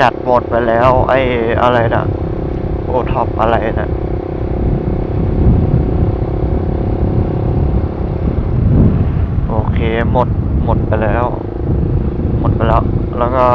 จัดหมดไปแล้ว ไอ้อะไรนะโอท็อปอะไรนะโอเคหมดหมดไปแล้ว หมดไปแล้ว แล้วก็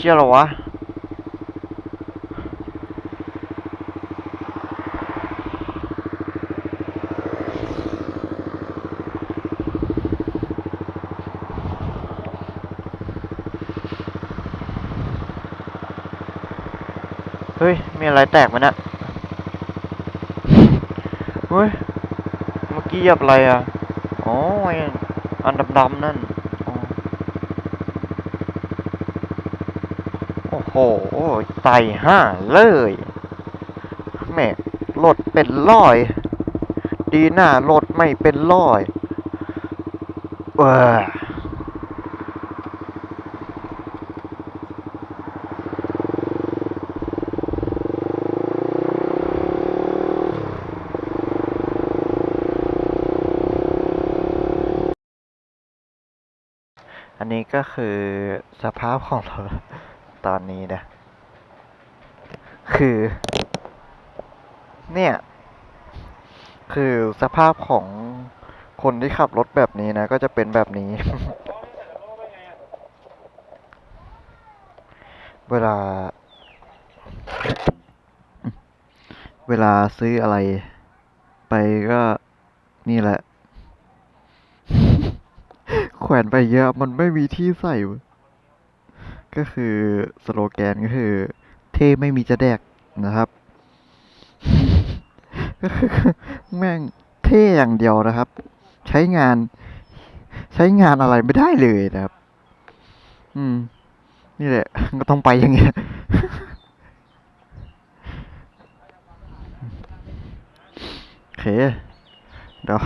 เชื่อเหรอวะเฮ้ย มีอะไรแตกมเนะเฮ้ย เมื่อกี้หยียบอะไรอะ อ๋ออันดำๆนั่น โอ้โหไต่ห้าเลยแม่รถเป็นร้อย ดีหน้ารถไม่เป็นร้อยเอออันนี้ก็คือสภาพของเรา ตอนนี้นะ คือ เนี่ย คือสภาพของคนที่ขับรถแบบนี้นะ ก็จะเป็นแบบนี้ เวลา เวลาซื้ออะไร ไปก็นี่แหละ แขวนไปเยอะ มันไม่มีที่ใส่ ก็คือสโลแกนก็คือ เท่ไม่มีจะแดกนะครับก็คือแม่งเท่อย่างเดียวนะครับ ใช้งาน ใช้งานอะไรไม่ได้เลยนะครับ อืม นี่แหละ ก็ต้องไปอย่างเงี้ยโอเค เดี๋ยว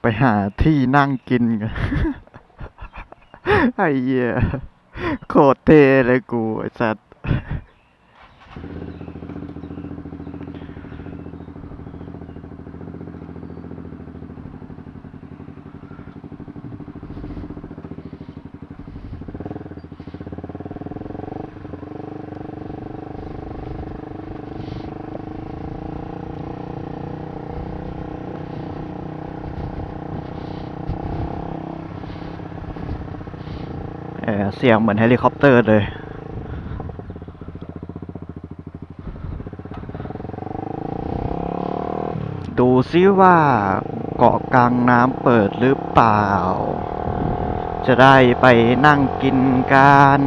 ไปหาที่นั่งกินกันไอ้เหี้ย โคตรเท่เลยกูไอ้สัตว์ เสียงเหมือนเฮลิคอปเตอร์เลย ดูซิว่าเกาะกลางน้ำเปิดหรือเปล่า จะได้ไปนั่งกินกัน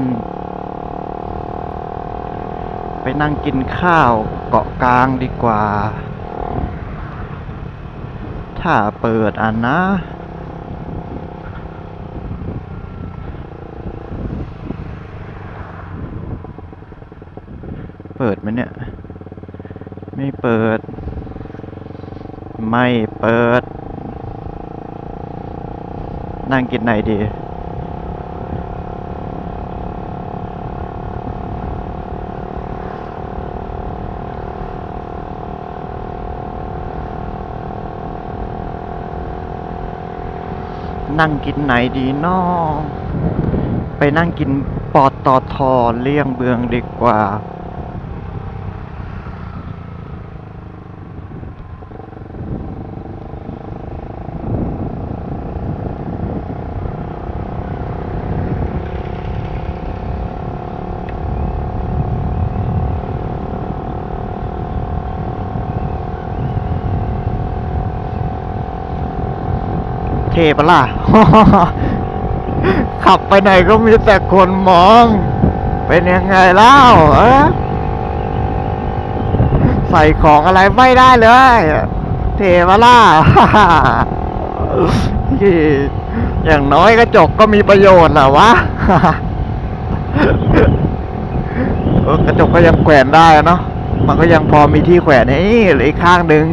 ไปนั่งกินข้าวเกาะกลางดีกว่า ถ้าเปิดอะนะ เปิดไหมเนี่ย ไม่เปิด ไม่เปิด นั่งกินไหนดี นั่งกินไหนดีน้อไปนั่งกินปอดตอทอเลี่ยงเบืองดีกว่า ทปะล่ะ ขับไปไหนก็มีแต่คนมอง เป็นยังไงเล่าเอะใส่ของอะไรไม่ได้เลย เทปะล่ะอย่างน้อยกระจกก็มีประโยชน์แหละวะ กระจกก็ยังแขวนได้เนาะ มันก็ยังพอมีที่แขวนนี่เหลืออีกข้างหนึ่ง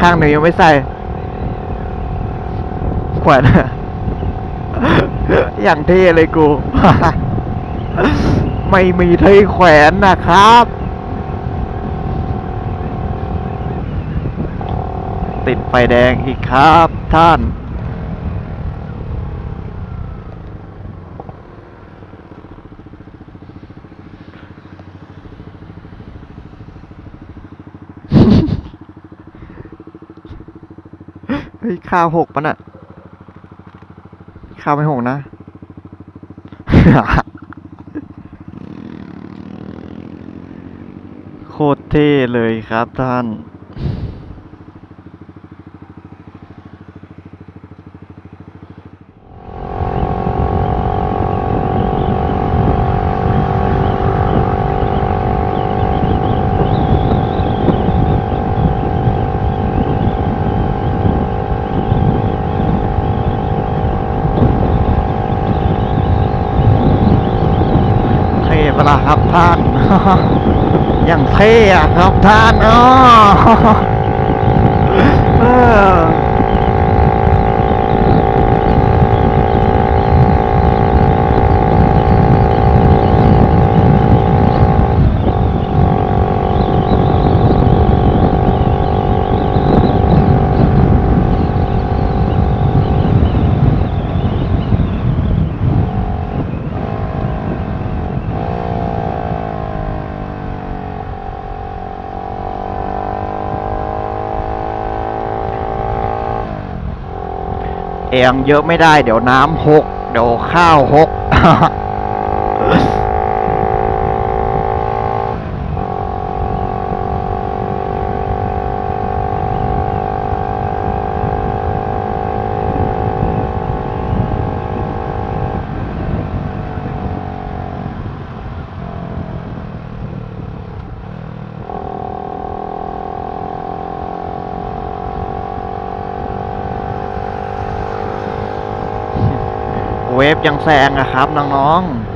ข้างหนึ่งยังไม่ใส่ ขวนอย่างเท่เลยกู ไม่มีที่แขวนนะครับ ติดไฟแดงอีกครับท่านเฮ้ยข้าวหกปะน่ะ ข้าวไม่หงนะ โคตรเท่เลยครับท่าน เท่เวลาครับท่าน อย่างเท่อะครับท่านอ๋อ เออ เอียงเยอะไม่ได้เดี๋ยวน้ำหก เดี๋ยวข้าวหก ยังแซงอะครับน้องๆ